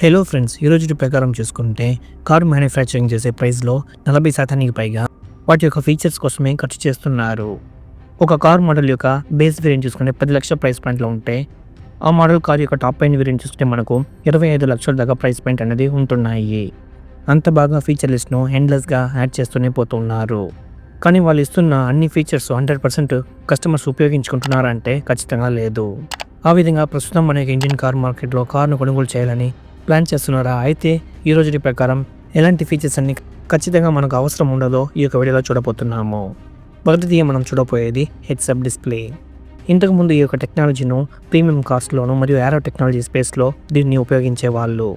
Hello friends ఈరోజు ప్రకారం చూసుకుంటే కారు మ్యానుఫ్యాక్చరింగ్ చేసే ప్రైస్లో నలభై శాతానికి పైగా వాటి యొక్క ఫీచర్స్ కోసమే ఖర్చు చేస్తున్నారు. ఒక కార్ మోడల్ యొక్క బేస్ వేరియంట్ చూసుకుంటే పది లక్షల ప్రైస్ పాయింట్లో ఉంటే ఆ మోడల్ కార్ యొక్క టాప్ అయిన వేరియంట్ చూసుకుంటే మనకు ఇరవై ఐదు లక్షల దాకా ప్రైస్ పాయింట్ అనేది ఉంటున్నాయి. అంత బాగా ఫీచర్ లిస్ట్ను ఎండ్లెస్గా యాడ్ చేస్తూనే పోతున్నారు. కానీ వాళ్ళు ఇస్తున్న అన్ని ఫీచర్స్ హండ్రెడ్ పర్సెంట్ కస్టమర్స్ ఉపయోగించుకుంటున్నారంటే ఖచ్చితంగా లేదు. ఆ విధంగా ప్రస్తుతం మనకి ఇండియన్ కార్ మార్కెట్లో కార్ను కొనుగోలు చేయాలని ప్లాన్ చేస్తున్నారా? అయితే ఈ రోజు ప్రకారం ఎలాంటి ఫీచర్స్ అన్ని ఖచ్చితంగా మనకు అవసరం ఉండదో ఈ యొక్క వీడియోలో చూడబోతున్నాము. మొదటిది మనం చూడబోయేది హెడ్సప్ డిస్ప్లే. ఇంతకుముందు ఈ యొక్క టెక్నాలజీను ప్రీమియం కార్స్లోను మరియు ఏరో టెక్నాలజీ స్పేస్లో దీన్ని ఉపయోగించేవాళ్ళు.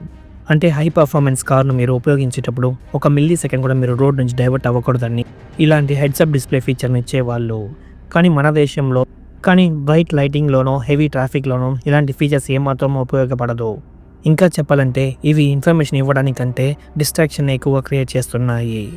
అంటే హై పర్ఫార్మెన్స్ కార్ను మీరు ఉపయోగించేటప్పుడు ఒక మిల్లీ సెకండ్ కూడా మీరు రోడ్ నుంచి డైవర్ట్ అవ్వకూడదని ఇలాంటి హెడ్సప్ డిస్ప్లే ఫీచర్ని ఇచ్చేవాళ్ళు. కానీ మన దేశంలో కానీ బ్రైట్ లైటింగ్లోనో హెవీ ట్రాఫిక్లోనో ఇలాంటి ఫీచర్స్ ఏమాత్రం ఉపయోగపడదు. ఇంకా చెప్పాలంటే ఇవి ఇన్ఫర్మేషన్ ఇవ్వడానికంటే డిస్ట్రాక్షన్ ఎక్కువ క్రియేట్ చేస్తున్నాయి.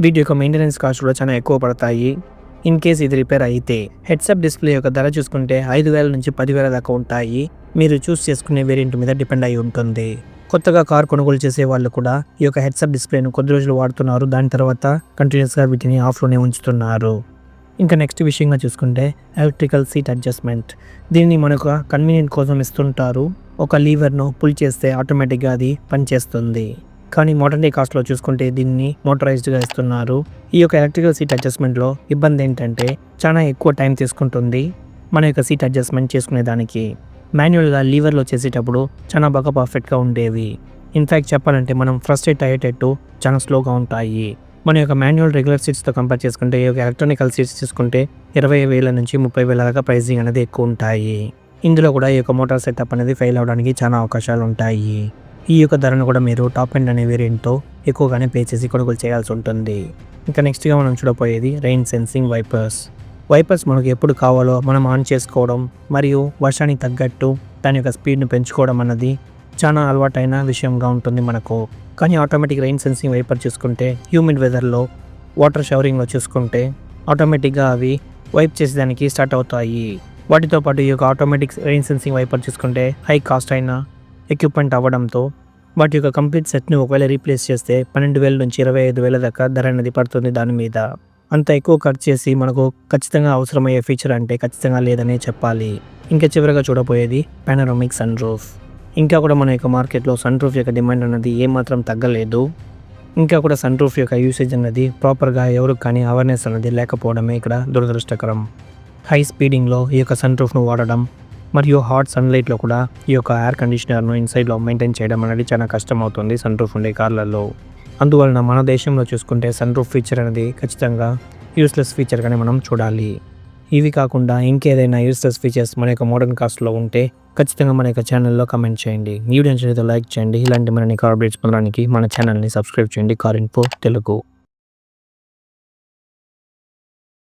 వీటి యొక్క మెయింటెనెన్స్ కాస్ట్ కూడా చాలా ఎక్కువ పడతాయి. ఇన్ కేస్ ఇది రిపేర్ అయితే హెడ్సప్ డిస్ప్లే యొక్క ధర చూసుకుంటే ఐదు వేల నుంచి పదివేల దాకా ఉంటాయి. మీరు చూస్ చేసుకునే వేరియంట్ మీద డిపెండ్ అయి ఉంటుంది. కొత్తగా కార్ కొనుగోలు చేసే వాళ్ళు కూడా ఈ యొక్క హెడ్సప్ డిస్ప్లేను కొద్ది రోజులు వాడుతున్నారు. దాని తర్వాత కంటిన్యూస్గా వీటిని ఆఫ్లోనే ఉంచుతున్నారు. ఇంకా నెక్స్ట్ విషయంగా చూసుకుంటే ఎలక్ట్రికల్ సీట్ అడ్జస్ట్మెంట్ దీన్ని మనకు కన్వీనియంట్ కోసం ఇస్తుంటారు. ఒక లీవర్ను పుల్ చేస్తే ఆటోమేటిక్గా అది పనిచేస్తుంది. కానీ మోడర్న్ డే కాస్ట్లో చూసుకుంటే దీన్ని మోటరైజ్డ్గా ఇస్తున్నారు. ఈ యొక్క ఎలక్ట్రికల్ సీట్ అడ్జస్ట్మెంట్లో ఇబ్బంది ఏంటంటే చాలా ఎక్కువ టైం తీసుకుంటుంది మన యొక్క సీట్ అడ్జస్ట్మెంట్ చేసుకునేదానికి మాన్యువల్గా లీవర్లో చేసేటప్పుడు చాలా బాగా పర్ఫెక్ట్గా ఉండేవి. ఇన్ఫ్యాక్ట్ చెప్పాలంటే మనం ఫ్రస్ట్రేట్ అయ్యేటట్టు చాలా స్లోగా ఉంటాయి. మన యొక్క మాన్యువల్ రెగ్యులర్ సీట్స్తో కంపేర్ చేసుకుంటే ఈ యొక్క ఎలక్ట్రానికల్ సీట్స్ తీసుకుంటే ఇరవై వేల నుంచి ముప్పై వేల దాకా ప్రైజింగ్ అనేది ఎక్కువ ఉంటాయి. ఇందులో కూడా ఈ యొక్క మోటార్ సెటప్ అనేది ఫెయిల్ అవడానికి చాలా అవకాశాలు ఉంటాయి. ఈ యొక్క ధరను కూడా మీరు టాప్ ఎండ్ అనే వేరియంట్తో ఎక్కువగానే పే చేసి కొనుగోలు చేయాల్సి ఉంటుంది. ఇంకా నెక్స్ట్గా మనం చూడబోయేది రెయిన్ సెన్సింగ్ వైపర్స్. వైపర్స్ మనకు ఎప్పుడు కావాలో మనం ఆన్ చేసుకోవడం మరియు వర్షానికి తగ్గట్టు దాని యొక్క స్పీడ్ను పెంచుకోవడం అన్నది చాలా అలవాటైన విషయంగా ఉంటుంది మనకు. కానీ ఆటోమేటిక్ రెయిన్ సెన్సింగ్ వైపర్ చూసుకుంటే హ్యూమిడ్ వెదర్లో వాటర్ షవరింగ్లో చూసుకుంటే ఆటోమేటిక్గా అవి వైప్ చేసేదానికి స్టార్ట్ అవుతాయి. వాటితో పాటు ఈ యొక్క ఆటోమేటిక్ రెయిన్ సెన్సింగ్ వైపర్ చూసుకుంటే హై కాస్ట్ అయిన ఎక్విప్మెంట్ అవ్వడంతో వాటి యొక్క కంప్లీట్ సెట్ని ఒకవేళ రీప్లేస్ చేస్తే పన్నెండు వేల నుంచి ఇరవై ఐదు వేల దాకా ధర అనేది పడుతుంది దాని మీద. అంత ఎక్కువ ఖర్చు చేసి మనకు ఖచ్చితంగా అవసరమయ్యే ఫీచర్ అంటే ఖచ్చితంగా లేదనే చెప్పాలి. ఇంకా చివరిగా చూడబోయేది పానరోమిక్ సన్ రూఫ్ ఇంకా కూడా మన యొక్క మార్కెట్లో సన్ రూఫ్ యొక్క డిమాండ్ అన్నది ఏమాత్రం తగ్గలేదు. ఇంకా కూడా సన్ రూఫ్ యొక్క యూసేజ్ అన్నది ప్రాపర్గా ఎవరికి కానీ అవేర్నెస్ అనేది లేకపోవడమే ఇక్కడ దురదృష్టకరం. హై స్పీడింగ్లో ఈ యొక్క సన్ రూఫ్ను వాడడం మరియు హాట్ సన్లైట్లో కూడా ఈ యొక్క ఎయిర్ కండిషనర్ను ఇన్సైడ్లో మెయింటైన్ చేయడం అనేది చాలా కష్టమవుతుంది సన్ రూఫ్ ఉండే కార్లలో. అందువలన మన దేశంలో చూసుకుంటే సన్ రూఫ్ ఫీచర్ అనేది ఖచ్చితంగా యూస్లెస్ ఫీచర్గానే మనం చూడాలి. ఇవి కాకుండా ఇంకేదైనా యూస్లెస్ ఫీచర్స్ మన యొక్క మోడర్న్ కాస్ట్లో ఉంటే ఖచ్చితంగా మన యొక్క ఛానల్లో కమెంట్ చేయండి. ఈ వీడియో నచ్చితే లైక్ చేయండి. ఇలాంటి మరిన్ని కార్ అప్డేట్స్ పొందడానికి మన ఛానల్ని సబ్స్క్రైబ్ చేయండి. Car info Telugu.